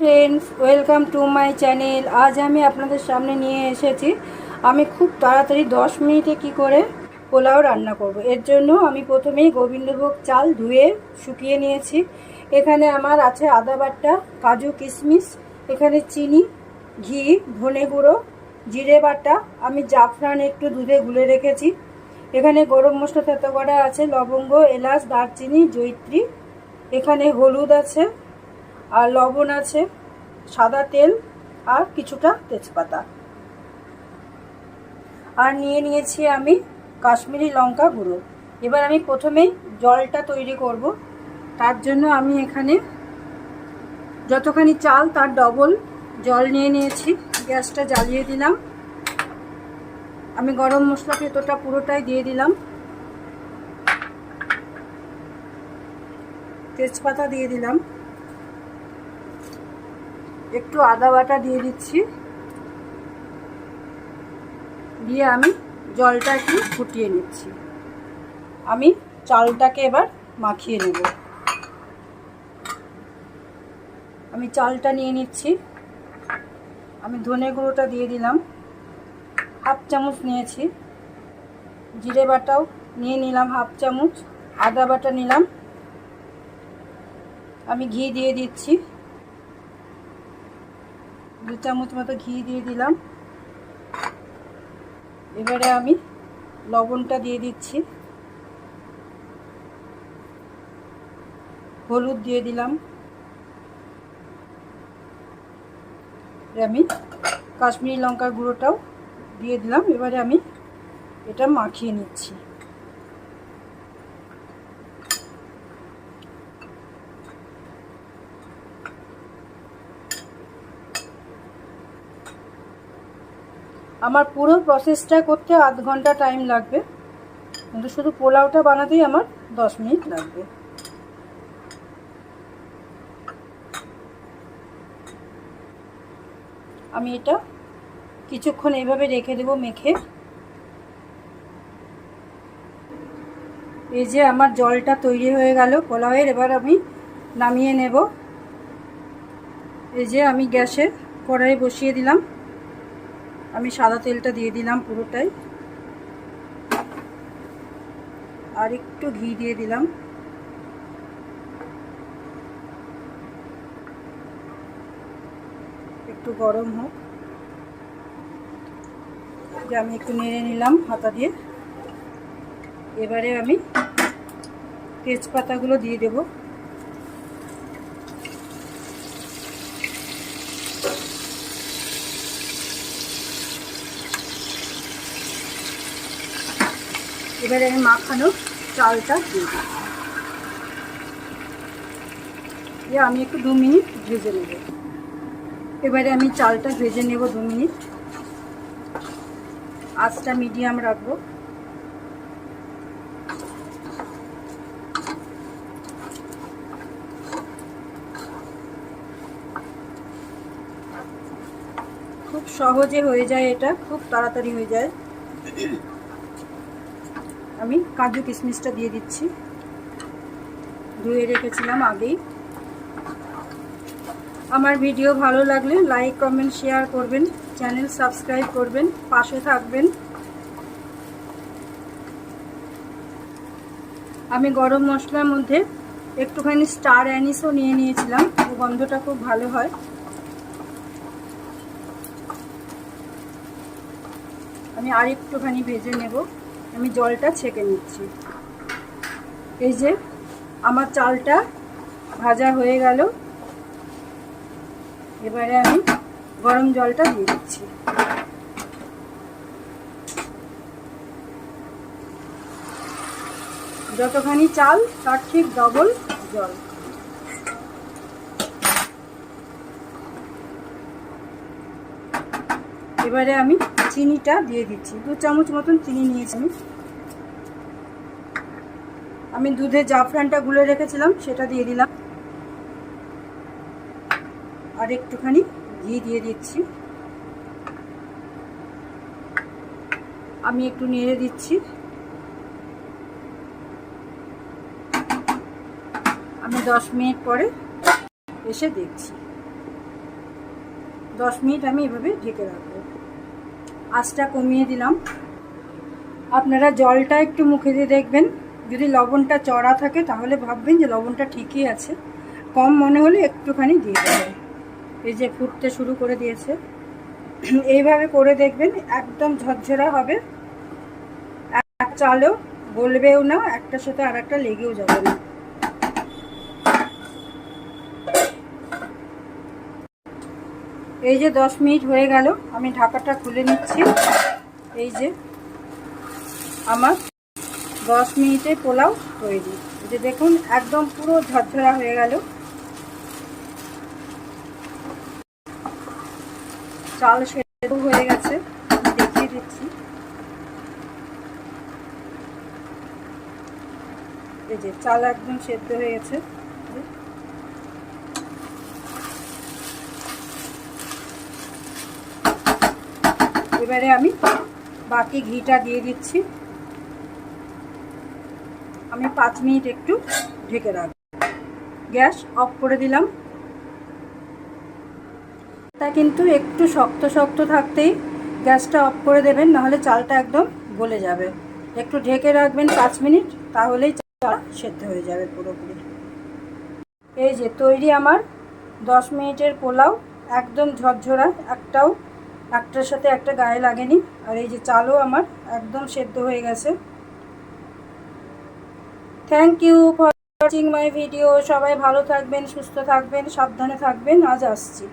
Friends welcome to my channel আজ আমি আপনাদের সামনে নিয়ে এসেছি। আমি খুব তাড়াতাড়ি দশ মিনিটে কি করে পোলাও রান্না করব। এর জন্য আমি প্রথমেই গোবিন্দভোগ চাল ধুয়ে শুকিয়ে নিয়েছি। এখানে আমার আছে আদা বাটা, কাজু কিশমিশ, এখানে চিনি, ঘি, ধনে গুঁড়ো, জিরে বাটা। আমি জাফরান একটু দুধে গুলে রেখেছি। এখানে গরম মশলা করা আছে, লবঙ্গ, এলাচ, দারচিনি জৈত্রী এখানে হলুদ আছে। আর লবণ আছে, সাদা তেল আর কিছুটা তেজপাতা। আর নিয়ে নিয়েছি আমি কাশ্মীরি লঙ্কা গুঁড়ো। এবার আমি প্রথমেই জলটা তৈরি করব। তার জন্য আমি এখানে যতখানি চাল, তার ডবল জল নিয়ে নিয়েছি। গ্যাসটা জ্বালিয়ে দিলাম। আমি গরম মশলা ভেতরটা পুরোটাই দিয়ে দিলাম। তেজপাতা দিয়ে দিলাম। একটু আদা বাটা দিয়ে দিচ্ছি। দিয়ে আমি জলটা একটু ফুটিয়ে নিচ্ছি। আমি চালটাকে এবার মাখিয়ে নেব। আমি চালটা নিয়ে নিচ্ছি। আমি ধনে গুঁড়োটা দিয়ে দিলাম। হাফ চামচ নিয়েছি। জিরে বাটাও নিয়ে নিলাম হাফ চামচ। আদা বাটা নিলাম। আমি ঘি দিয়ে দিচ্ছি। দু চামচ মতো ঘি দিয়ে দিলাম। এবারে আমি লবণটা দিয়ে দিচ্ছি। হলুদ দিয়ে দিলাম। আমি কাশ্মীরি লঙ্কার গুঁড়োটাও দিয়ে দিলাম। এবারে আমি এটা মাখিয়ে নিচ্ছি। আমার পুরো প্রসেসটা করতে আধ ঘণ্টা টাইম লাগবে। কিন্তু শুধু পোলাওটা বানাতেই আমার দশ মিনিট লাগবে। আমি এটা কিছুক্ষণ এইভাবে রেখে দেব মেখে। এই যে আমার জলটা তৈরি হয়ে গেল পোলাওয়ের, এবার আমি নামিয়ে নেব। এই যে আমি গ্যাসে কড়াই বসিয়ে দিলাম। আমি সাদা তেলটা দিয়ে দিলাম পুরোটাই। আর একটু ঘি দিয়ে দিলাম। একটু গরম হোক। যে আমি একটু নেড়ে নিলাম হাতা দিয়ে। এবারে আমি তেজপাতাগুলো দিয়ে দেব। এবারে আমি মাখানো চালটা দিয়ে দিই দিয়ে আমি একটু দু মিনিট ভেজে নেব। এবারে আমি চালটা ভেজে নেব দু মিনিট। আঁচটা মিডিয়াম রাখব। খুব সহজে হয়ে যায় এটা, খুব তাড়াতাড়ি হয়ে যায়। আমি কাজু কিশমিশটা দিয়ে দিচ্ছি। ধুয়ে রেখেছিলাম আগেই। আমার ভিডিও ভালো লাগলে লাইক, কমেন্ট, শেয়ার করবেন। চ্যানেল সাবস্ক্রাইব করবেন। পাশে থাকবেন। আমি গরম মশলার মধ্যে একটুখানি স্টার অ্যানিসও নিয়ে নিয়েছিলাম। গন্ধটা খুব ভালো হয়। আমি আর একটুখানি ভেজে নেব। আমি জলটা ছেঁকে নিচ্ছি। এই যে আমার চালটা ভাজা হয়ে গেল। এবারে আমি গরম জলটা দিয়ে দিচ্ছি। যতখানি চাল, তার ঠিক ডবল জল। এবারে আমি চিনিটা দিয়ে দিচ্ছি। দু চামচ মতন চিনি নিয়েছি আমি। আমি দুধে জাফরানটা গুলে রেখেছিলাম, সেটা দিয়ে দিলাম। আর একটুখানি ঘি দিয়ে দিচ্ছি। আমি একটু নেড়ে দিচ্ছি। আমি দশ মিনিট পরে এসে দেখছি। দশ মিনিট আমি এভাবে ঢেকে রাখব। আঁচটা কমিয়ে দিলাম। আপনারা জলটা একটু মুখে দিয়ে দেখবেন। যদি লবণটা চড়া থাকে, তাহলে ভাববেন যে লবণটা ঠিকই আছে। কম মনে হলে একটুখানি দিয়ে দেবেন। এই যে ফুটতে শুরু করে দিয়েছে। এইভাবে করে দেখবেন, একদম ঝরঝরা হবে। এক চালও গলবেও না, একটার সাথে আর একটা লেগেও যাবে না। এই যে দশ মিনিট হয়ে গেল, আমি ঢাকাটা খুলে নিচ্ছি। এই যে আমার দশ মিনিটে পোলাও তৈরি। যে দেখুন, একদম পুরো ঝরঝরা হয়ে গেল। চাল সেদ্ধ হয়ে গেছে দেখিয়ে দিচ্ছি। এই যে চাল একদম সেদ্ধ হয়ে গেছে। এবারে আমি বাকি ঘিটা দিয়ে দিচ্ছি। আমি পাঁচ মিনিট একটু ঢেকে রাখব। গ্যাস অফ করে দিলাম। তা কিন্তু একটু শক্ত শক্ত থাকতেই গ্যাসটা অফ করে দেবেন, নাহলে চালটা একদম গলে যাবে। একটু ঢেকে রাখবেন পাঁচ মিনিট, তাহলেই চাল সেদ্ধ হয়ে যাবে পুরোপুরি। এই যে তৈরি আমার দশ মিনিটের পোলাও, একদম ঝরঝরা, একটাও একটার সাথে একটা গায়ে লাগেনি, আর এই যে চালও আমার একদম সেদ্ধ হয়ে গেছে। Thank you for watching my video সবাই ভালো থাকবেন, সুস্থ থাকবেন, সাবধানে থাকবেন। আজ আসছি।